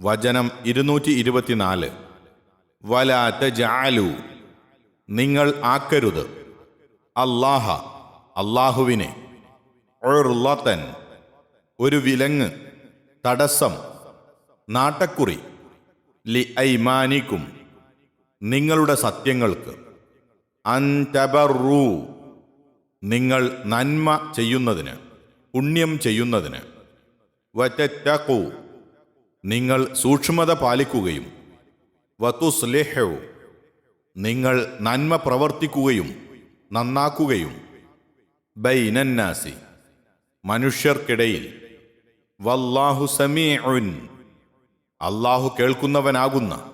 വചനം ഇരുന്നൂറ്റി ഇരുപത്തിനാല് വലാത്ത ജാലു നിങ്ങൾ ആക്കരുത്. അല്ലാഹ അള്ളാഹുവിനെ ഒഴുള്ളത്തൻ ഒരു വിലങ്ങ് തടസ്സം നാട്ടക്കുറി. ലി ഐമാനിക്കും. നിങ്ങളുടെ സത്യങ്ങൾക്ക്. അൻതബറു നിങ്ങൾ നന്മ ചെയ്യുന്നതിന് പുണ്യം ചെയ്യുന്നതിന്. വറ്റക്കൂ നിങ്ങൾ സൂക്ഷ്മത പാലിക്കുകയും വത്തുസ്ലേഹവും നിങ്ങൾ നന്മ പ്രവർത്തിക്കുകയും നന്നാക്കുകയും ബൈനന്നാസി മനുഷ്യർക്കിടയിൽ. വല്ലാഹു സമീഉൻ അള്ളാഹു കേൾക്കുന്നവനാകുന്ന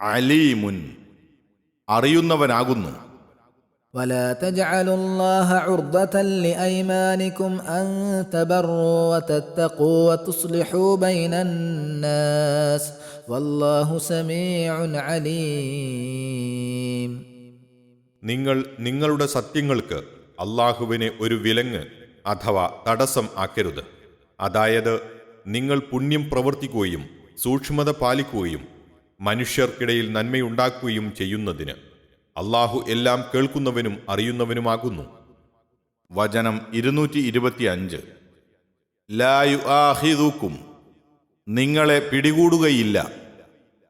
അലീമുൻ അറിയുന്നവനാകുന്നു. ولا تجعلوا الله عرضة لأيمانكم أن تبروا وتتقوا وتصلحوا بين الناس والله سميع عليم നിങ്ങൾ നിങ്ങളുടെ സത്യങ്ങൾക്ക് അള്ളാഹുവിനെ ഒരു വിലങ്ങ് അഥവാ തടസ്സം ആക്കരുത് അതായത് നിങ്ങൾ പുണ്യം പ്രവർത്തിക്കുകയും സൂക്ഷ്മത പാലിക്കുകയും മനുഷ്യർക്കിടയിൽ നന്മയുണ്ടാക്കുകയും ചെയ്യുന്നതിന് അള്ളാഹു എല്ലാം കേൾക്കുന്നവനും അറിയുന്നവനുമാകുന്നു. വചനം ഇരുന്നൂറ്റി ഇരുപത്തിയഞ്ച് ലായു ആഹിദൂക്കും നിങ്ങളെ പിടികൂടുകയില്ല.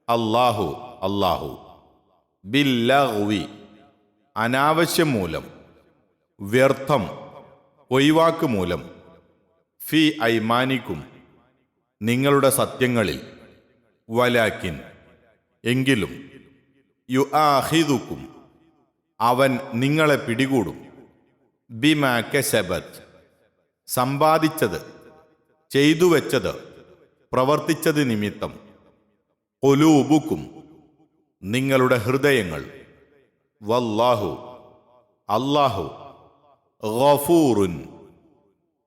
അല്ലാഹു അല്ലാഹു ബില്ലി അനാവശ്യം മൂലം. വ്യർത്ഥം ഒഴിവാക്ക് മൂലം. ഫി ഐമാനിക്കും നിങ്ങളുടെ സത്യങ്ങളിൽ. വലാക്കിൻ എങ്കിലും. യു ആഹിദുക്കും അവൻ നിങ്ങളെ പിടികൂടും. ബിമാക്കശബത്ത് സമ്പാദിച്ചത് ചെയ്തു വെച്ചത് പ്രവർത്തിച്ചത് നിമിത്തം. ഒലൂബുക്കും നിങ്ങളുടെ ഹൃദയങ്ങൾ. വല്ലാഹു അല്ലാഹു ഗഫൂറുൻ.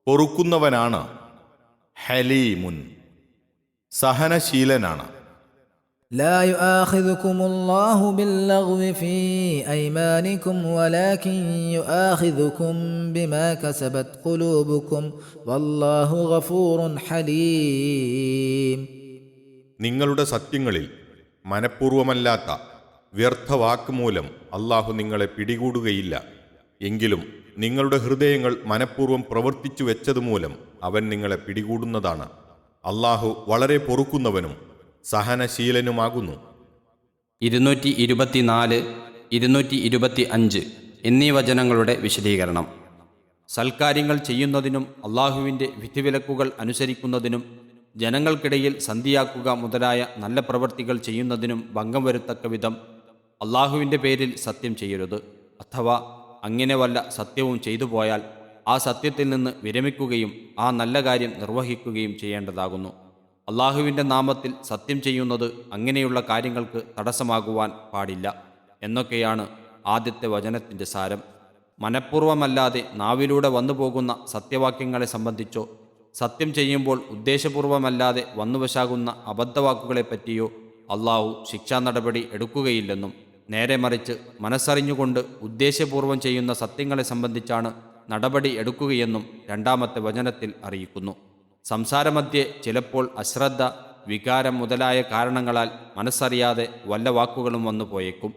പൊറുക്കുന്നവനാണ് ഹലീമുൻ. സഹനശീലനാണ്. لا يؤاخذكم الله باللغو في أيمانكم ولكن يؤاخذكم بما كسبت قلوبكم والله غفور حليم നിങ്ങളുടെ സത്യങ്ങളിൽ മനഃപൂർവമല്ലാത്ത വ്യർത്ഥവാക്ക് മൂലം അള്ളാഹു നിങ്ങളെ പിടികൂടുകയില്ല എങ്കിലും നിങ്ങളുടെ ഹൃദയങ്ങൾ മനഃപൂർവ്വം പ്രവർത്തിച്ചു വെച്ചതുമൂലം അവൻ നിങ്ങളെ പിടികൂടുന്നതാണ് അള്ളാഹു വളരെ പൊറുക്കുന്നവനും സഹനശീലനുമാകുന്നു. ഇരുന്നൂറ്റി ഇരുപത്തിനാല് ഇരുന്നൂറ്റി ഇരുപത്തി അഞ്ച് എന്നീ വചനങ്ങളുടെ വിശദീകരണം. സൽക്കാര്യങ്ങൾ ചെയ്യുന്നതിനും അള്ളാഹുവിന്റെ വിധിവിലക്കുകൾ അനുസരിക്കുന്നതിനും ജനങ്ങൾക്കിടയിൽ സന്ധിയാക്കുക മുതലായ നല്ല പ്രവൃത്തികൾ ചെയ്യുന്നതിനും ഭംഗം വരുത്തക്ക വിധം അള്ളാഹുവിന്റെ പേരിൽ സത്യം ചെയ്യരുത്. അഥവാ അങ്ങനെ വല്ല സത്യവും ചെയ്തു പോയാൽ ആ സത്യത്തിൽ നിന്ന് വിരമിക്കുകയും ആ നല്ല കാര്യം നിർവഹിക്കുകയും ചെയ്യേണ്ടതാകുന്നു. അള്ളാഹുവിന്റെ നാമത്തിൽ സത്യം ചെയ്യുന്നത് അങ്ങനെയുള്ള കാര്യങ്ങൾക്ക് തടസ്സമാകുവാൻ പാടില്ല എന്നൊക്കെയാണ് ആദ്യത്തെ വചനത്തിന്റെ സാരം. മനഃപൂർവമല്ലാതെ നാവിലൂടെ വന്നു പോകുന്ന സത്യവാക്യങ്ങളെ സംബന്ധിച്ചോ സത്യം ചെയ്യുമ്പോൾ ഉദ്ദേശപൂർവമല്ലാതെ വന്നുവശാകുന്ന അബദ്ധവാക്കുകളെപ്പറ്റിയോ അള്ളാഹു ശിക്ഷാ നടപടി എടുക്കുകയില്ലെന്നും നേരെ മറിച്ച് മനസ്സറിഞ്ഞുകൊണ്ട് ഉദ്ദേശപൂർവം ചെയ്യുന്ന സത്യങ്ങളെ സംബന്ധിച്ചാണ് നടപടി എടുക്കുകയെന്നും രണ്ടാമത്തെ വചനത്തിൽ അറിയിക്കുന്നു. സംസാരമധ്യേ ചിലപ്പോൾ അശ്രദ്ധ വികാരം മുതലായ കാരണങ്ങളാൽ മനസ്സറിയാതെ വല്ല വാക്കുകളും വന്നു പോയേക്കും.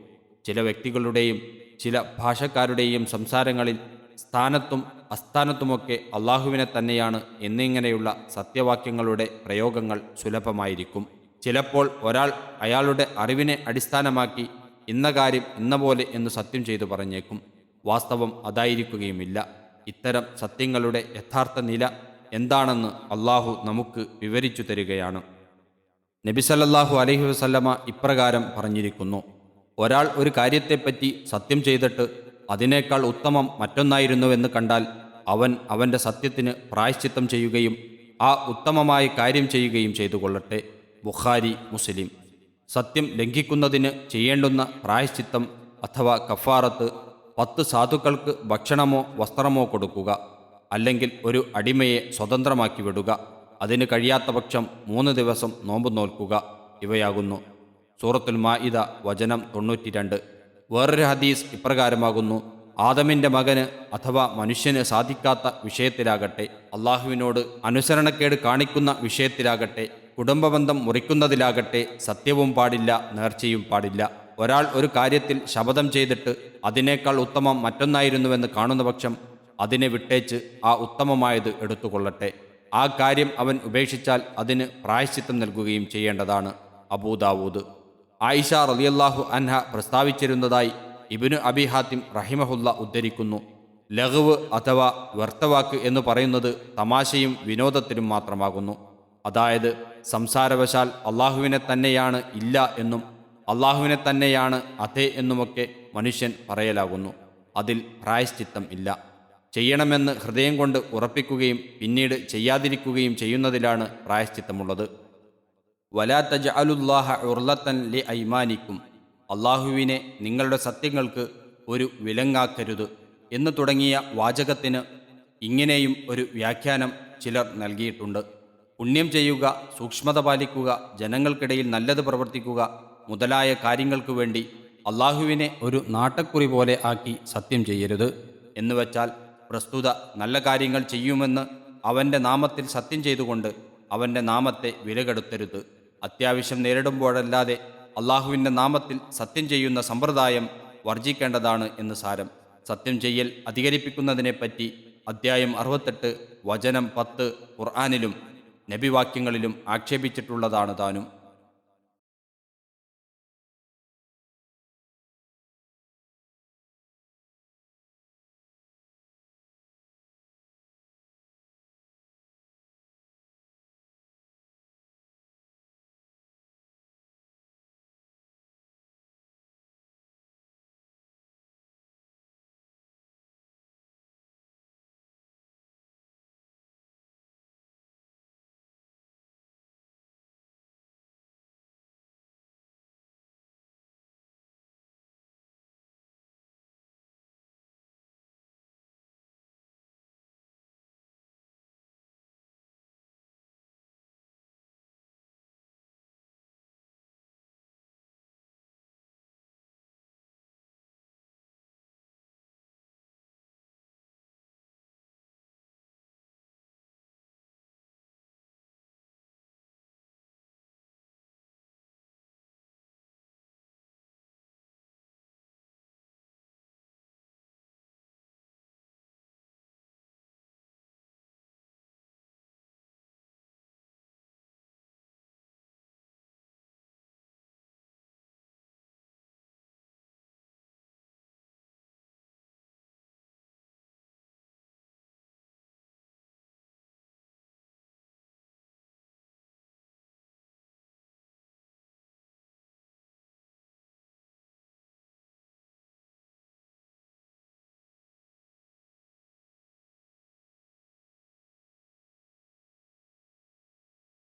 ചില വ്യക്തികളുടെയും ചില ഭാഷക്കാരുടെയും സംസാരങ്ങളിൽ സ്ഥാനത്തും അസ്ഥാനത്തുമൊക്കെ അള്ളാഹുവിനെ തന്നെയാണ് എന്നിങ്ങനെയുള്ള സത്യവാക്യങ്ങളുടെ പ്രയോഗങ്ങൾ സുലഭമായിരിക്കും. ചിലപ്പോൾ ഒരാൾ അയാളുടെ അറിവിനെ അടിസ്ഥാനമാക്കി ഇന്ന കാര്യം ഇന്ന പോലെ എന്ന് സത്യം ചെയ്തു പറഞ്ഞേക്കും. വാസ്തവം അതായിരിക്കുകയുമില്ല. ഇത്തരം സത്യങ്ങളുടെ യഥാർത്ഥ നില എന്താണെന്ന് അള്ളാഹു നമുക്ക് വിവരിച്ചു തരികയാണ്. നബിസല്ലാഹു അലഹി വസല്ലമ ഇപ്രകാരം പറഞ്ഞിരിക്കുന്നു. ഒരാൾ ഒരു കാര്യത്തെപ്പറ്റി സത്യം ചെയ്തിട്ട് അതിനേക്കാൾ ഉത്തമം മറ്റൊന്നായിരുന്നുവെന്ന് കണ്ടാൽ അവൻ അവന്റെ സത്യത്തിന് പ്രായശ്ചിത്തം ചെയ്യുകയും ആ ഉത്തമമായ കാര്യം ചെയ്യുകയും ചെയ്തു കൊള്ളട്ടെ ബുഖാരി മുസ്ലിം. സത്യം ലംഘിക്കുന്നതിന് ചെയ്യേണ്ടുന്ന പ്രായശ്ചിത്തം അഥവാ കഫാറത്ത് പത്ത് സാധുക്കൾക്ക് ഭക്ഷണമോ വസ്ത്രമോ കൊടുക്കുക. അല്ലെങ്കിൽ ഒരു അടിമയെ സ്വതന്ത്രമാക്കി വിടുക. അതിന് കഴിയാത്ത പക്ഷം മൂന്ന് ദിവസം നോമ്പ് നോൽക്കുക. ഇവയാകുന്നു. സൂറത്തുൽ മാഇദ വചനം തൊണ്ണൂറ്റിരണ്ട്. വേറൊരു ഹദീസ് ഇപ്രകാരമാകുന്നു. ആദമിന്റെ മകന് അഥവാ മനുഷ്യന് സാധിക്കാത്ത വിഷയത്തിലാകട്ടെ അള്ളാഹുവിനോട് അനുസരണക്കേട് കാണിക്കുന്ന വിഷയത്തിലാകട്ടെ കുടുംബബന്ധം മുറിക്കുന്നതിലാകട്ടെ സത്യവും പാടില്ല നേർച്ചയും പാടില്ല. ഒരാൾ ഒരു കാര്യത്തിൽ ശപഥം ചെയ്തിട്ട് അതിനേക്കാൾ ഉത്തമം മറ്റൊന്നായിരുന്നുവെന്ന് കാണുന്ന പക്ഷം അതിനെ വിട്ടേച്ച് ആ ഉത്തമമായത് എടുത്തുകൊള്ളട്ടെ. ആ കാര്യം അവൻ ഉപേക്ഷിച്ചാൽ അതിന് പ്രായശ്ചിത്തം നൽകുകയും ചെയ്യേണ്ടതാണ്. അബൂദാവൂദ് ആയിഷ റലിയല്ലാഹു അൻഹ പ്രസ്താവിച്ചിരുന്നതായി ഇബിനു അബി ഹാത്തിം റഹിമഹുല്ല ഉദ്ധരിക്കുന്നു. ലഘുവ് അഥവാ വ്യർത്ഥവാക്ക് എന്ന് പറയുന്നത് തമാശയും വിനോദത്തിനും മാത്രമാകുന്നു. അതായത് സംസാരവശാൽ അള്ളാഹുവിനെ തന്നെയാണ് ഇല്ല എന്നും അള്ളാഹുവിനെ തന്നെയാണ് അതെ എന്നുമൊക്കെ മനുഷ്യൻ പറയലാകുന്നു. അതിൽ പ്രായശ്ചിത്തം ഇല്ല. ചെയ്യണമെന്ന് ഹൃദയം കൊണ്ട് ഉറപ്പിക്കുകയും പിന്നീട് ചെയ്യാതിരിക്കുകയും ചെയ്യുന്നതിലാണ് പ്രായശ്ചിത്തമുള്ളത്. വലാ തജ അലുല്ലാഹ ഉർലത്തൻ ലി ഐമാനിക്കും. അള്ളാഹുവിനെ നിങ്ങളുടെ സത്യങ്ങൾക്ക് ഒരു വിലങ്ങാക്കരുത് എന്ന് തുടങ്ങിയ വാചകത്തിന് ഇങ്ങനെയും ഒരു വ്യാഖ്യാനം ചിലർ നൽകിയിട്ടുണ്ട്. പുണ്യം ചെയ്യുക സൂക്ഷ്മത പാലിക്കുക ജനങ്ങൾക്കിടയിൽ നല്ലത് പ്രവർത്തിക്കുക മുതലായ കാര്യങ്ങൾക്കു വേണ്ടി അള്ളാഹുവിനെ ഒരു നാട്ടക്കുറി പോലെ ആക്കി സത്യം ചെയ്യരുത് എന്നുവച്ചാൽ പ്രസ്തുത നല്ല കാര്യങ്ങൾ ചെയ്യുമെന്ന് അവന്റെ നാമത്തിൽ സത്യം ചെയ്തുകൊണ്ട് അവന്റെ നാമത്തെ വിലകെടുത്തരുത്. അത്യാവശ്യം നേരിടുമ്പോഴല്ലാതെ അള്ളാഹുവിന്റെ നാമത്തിൽ സത്യം ചെയ്യുന്ന സമ്പ്രദായം വർജിക്കേണ്ടതാണ് എന്ന് സാരം. സത്യം ചെയ്യൽ അധികരിപ്പിക്കുന്നതിനെപ്പറ്റി അദ്ധ്യായം അറുപത്തെട്ട് വചനം പത്ത് ഖുർആാനിലും നബിവാക്യങ്ങളിലും ആക്ഷേപിച്ചിട്ടുള്ളതാണ് താനും.